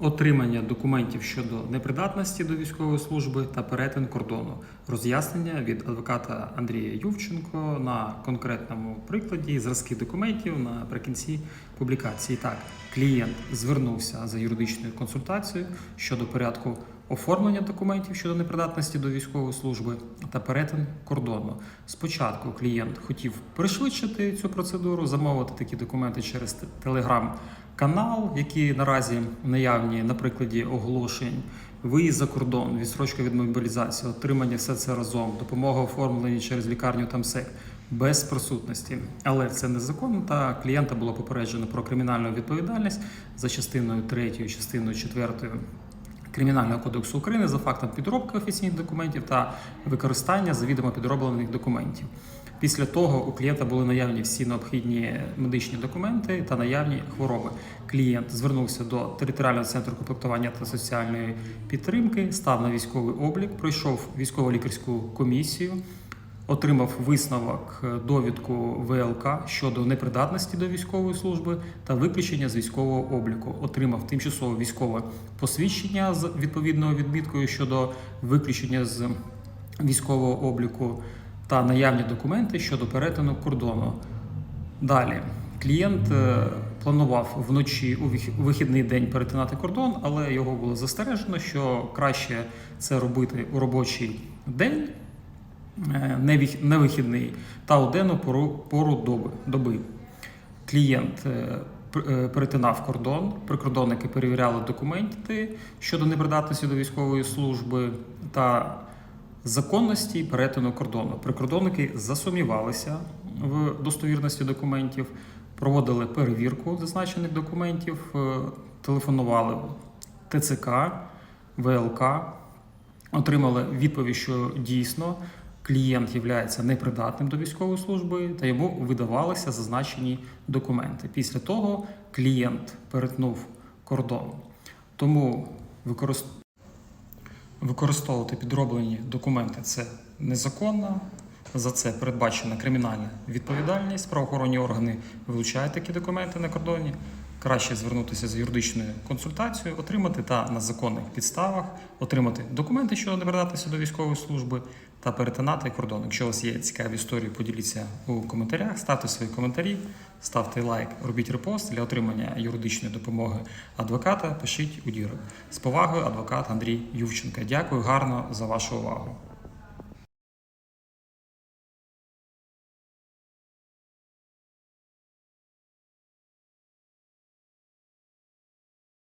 отримання документів щодо непридатності до військової служби та перетин кордону. Роз'яснення від адвоката Андрія Ювченко на конкретному прикладі зразки документів наприкінці публікації. Так, клієнт звернувся за юридичною консультацією щодо порядку оформлення документів щодо непридатності до військової служби та перетин кордону. Спочатку клієнт хотів пришвидшити цю процедуру, замовити такі документи через телеграм канал, які наразі наявні на прикладі оголошень, виїзд за кордон, відстрочка від мобілізації, отримання все це разом, допомога оформлені через лікарню та МСЕК без присутності. Але це незаконно, та клієнта було попереджено про кримінальну відповідальність за частиною 3, частиною 4 Кримінального кодексу України за фактом підробки офіційних документів та використання завідомо підроблених документів. Після того у клієнта були наявні всі необхідні медичні документи та наявні хвороби. Клієнт звернувся до територіального центру комплектування та соціальної підтримки, став на військовий облік, пройшов військово-лікарську комісію, отримав висновок довідку ВЛК щодо непридатності до військової служби та виключення з військового обліку. Отримав тимчасове військове посвідчення з відповідною відміткою щодо виключення з військового обліку та наявні документи щодо перетину кордону. Далі клієнт е, планував вночі у вихідний день перетинати кордон, але його було застережено, що краще це робити у робочий день, е, не вихідний, та у денну пору, пору доби. Клієнт е, перетинав кордон, прикордонники перевіряли документи щодо непридатності до військової служби та законності перетину кордону. Прикордонники засумнівалися в достовірності документів, проводили перевірку зазначених документів, е, телефонували ТЦК, ВЛК, отримали відповідь, що дійсно клієнт є непридатним до військової служби, та йому видавалися зазначені документи. Після того клієнт перетнув кордон. Тому використ... використовувати підроблені документи це незаконно. За це передбачена кримінальна відповідальність. Правоохоронні органи вилучають такі документи на кордоні. Краще звернутися за юридичною консультацією, отримати та на законних підставах, отримати документи щодо непридатності до військової служби та перетинати кордон. Якщо у вас є цікаві історії, поділіться у коментарях, ставте свої коментарі, ставте лайк, робіть репост для отримання юридичної допомоги адвоката. Пишіть у дірок. З повагою, адвокат Андрій Ювченка. Дякую гарно за вашу увагу.